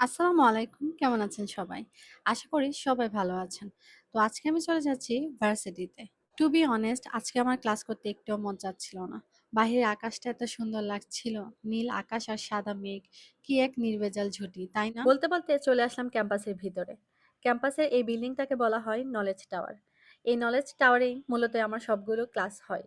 আসসালামু আলাইকুম। কেমন আছেন সবাই? আশা করি সবাই ভালো আছেন। তো আজকে আমি চলে যাচ্ছি ভার্সিটিতে। টু বি অনেস্ট আজকে আমার ক্লাস করতে একটুও মন চাচ্ছিল না। বাহিরে আকাশটা এত সুন্দর লাগছিল। নীল আকাশ আর সাদা মেঘ। কি এক নির্ভেজাল ঝুটি তাই না? বলতে, বলতে চলে আসলাম ক্যাম্পাসের ভিতরে। ক্যাম্পাসের এই বিল্ডিংটাকে বলা হয় নলেজ টাওয়ার। এই নলেজ টাওয়ারেই মূলত আমার সবগুলো ক্লাস হয়।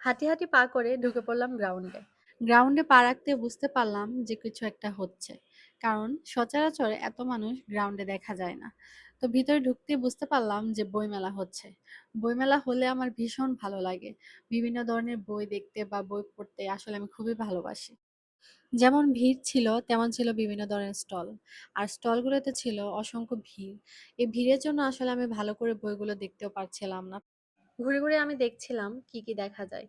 হাঁটি, হাঁটি পা করে ঢুকে পড়লাম গ্রাউন্ডে। গ্রাউন্ডে পা রাখতে বুঝতে পারলাম যে কিছু একটা হচ্ছে। কারণ সচরাচর এত মানুষ গ্রাউন্ডে দেখা যায় না। তো ভিতরে ঢুকতে বুঝতে পারলাম যে বইমেলা হচ্ছে। বইমেলা হলে আমার ভীষণ ভালো লাগে। বিভিন্ন ধরনের বই দেখতে বা বই পড়তে আসলে আমি খুবই ভালোবাসি। যেমন ভিড় ছিল তেমন ছিল বিভিন্ন ধরনের স্টল। আর স্টলগুলোতে ছিল অসংখ্য ভিড়। এই ভিড়ের জন্য আসলে আমি ভালো করে বইগুলো দেখতেও পারছিলাম না। ঘুরে, ঘুরে আমি দেখছিলাম কি, কি দেখা যায়।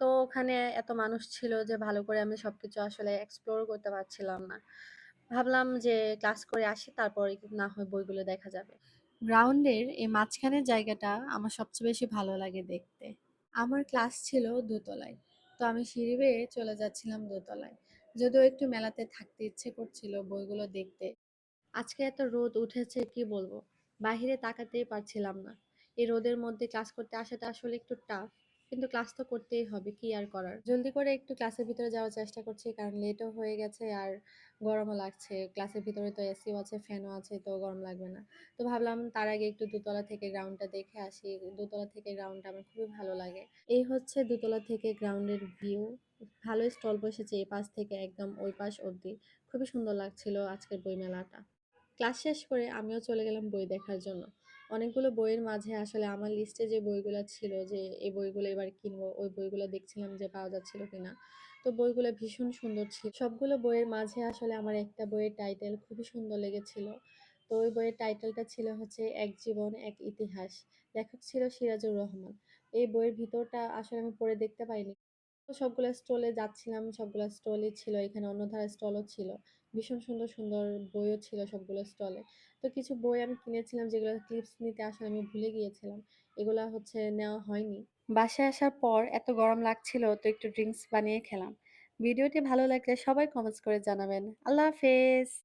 তো ওখানে এত মানুষ ছিল যে ভালো করে আমি সবকিছু আসলে এক্সপ্লোর করতে পারছিলাম না। ভাবলাম যে ক্লাস করে আসি, তারপরে না হয় বইগুলো দেখা যাবে। গ্রাউন্ডের এই মাঝখানের জায়গাটা আমার সবচেয়ে বেশি ভালো লাগে দেখতে। আমার ক্লাস ছিল দোতলায়। তো আমি সিঁড়ি বেয়ে চলে যাচ্ছিলাম দোতলায়। যদিও একটু মেলাতে থাকতে ইচ্ছে করছিল বইগুলো দেখতে। আজকে এত রোদ উঠেছে, কি বলব? বাহিরে তাকাতেই পারছিলাম না। এই রোদের মধ্যে ক্লাস করতে আসাটা আসলে একটু টাফ। কিন্তু ক্লাস তো করতেই হবে, কি আর করার? জলদি করে একটু ক্লাসের ভিতরে যাওয়ার চেষ্টা করছি কারণ লেটও হয়ে গেছে আর গরমও লাগছে। ক্লাসের ভিতরে তো এসিও আছে, ফ্যানও আছে তো গরম লাগবে না। তো ভাবলাম তার আগে একটু দোতলা থেকে গ্রাউন্ডটা দেখে আসি। দোতলা থেকে গ্রাউন্ডটা আমার খুবই ভালো লাগে। এই হচ্ছে দোতলা থেকে গ্রাউন্ডের ভিউ। ভালোই স্টল বসেছে এই পাশ থেকে একদম ওই পাশ অব্দি। খুবই সুন্দর লাগছিল আজকের বইমেলাটা। ক্লাস শেষ করে আমিও চলে গেলাম বই দেখার জন্য। অনেকগুলো বইয়ের মাঝে আসলে আমার লিস্টে যে বইগুলো ছিল যে এই বইগুলো এবার কিনবো, ওই বইগুলো দেখছিলাম যে পাওয়া যাচ্ছিল কিনা। তো বইগুলো ভীষণ সুন্দর ছিল। সবগুলো বইয়ের মাঝে আসলে আমার একটা বইয়ের টাইটেল খুবই সুন্দর লেগেছিল। তো ওই বইয়ের টাইটেলটা ছিল হচ্ছে 'এক জীবন এক ইতিহাস'। লেখক ছিল সিরাজুর রহমান। এই বইয়ের ভিতরটা আসলে আমি পড়ে দেখতে পাইনি। সবগুলা স্টলে যাচ্ছিলাম, সবগুলো স্টলই ছিল। এখানে অন্য ধারে স্টলও ছিল। ভীষণ সুন্দর, সুন্দর বইও ছিল সবগুলো স্টলে। তো কিছু বই আমি কিনেছিলাম যেগুলো ক্লিপস নিতে আসলে আমি ভুলে গিয়েছিলাম। এগুলো হচ্ছে নেওয়া হয়নি। বাসায় আসার পর এত গরম লাগছিল তো একটু ড্রিঙ্কস বানিয়ে খেলাম। ভিডিওটি ভালো লাগলে সবাই কমেন্টস করে জানাবেন। আল্লাহ হাফেজ।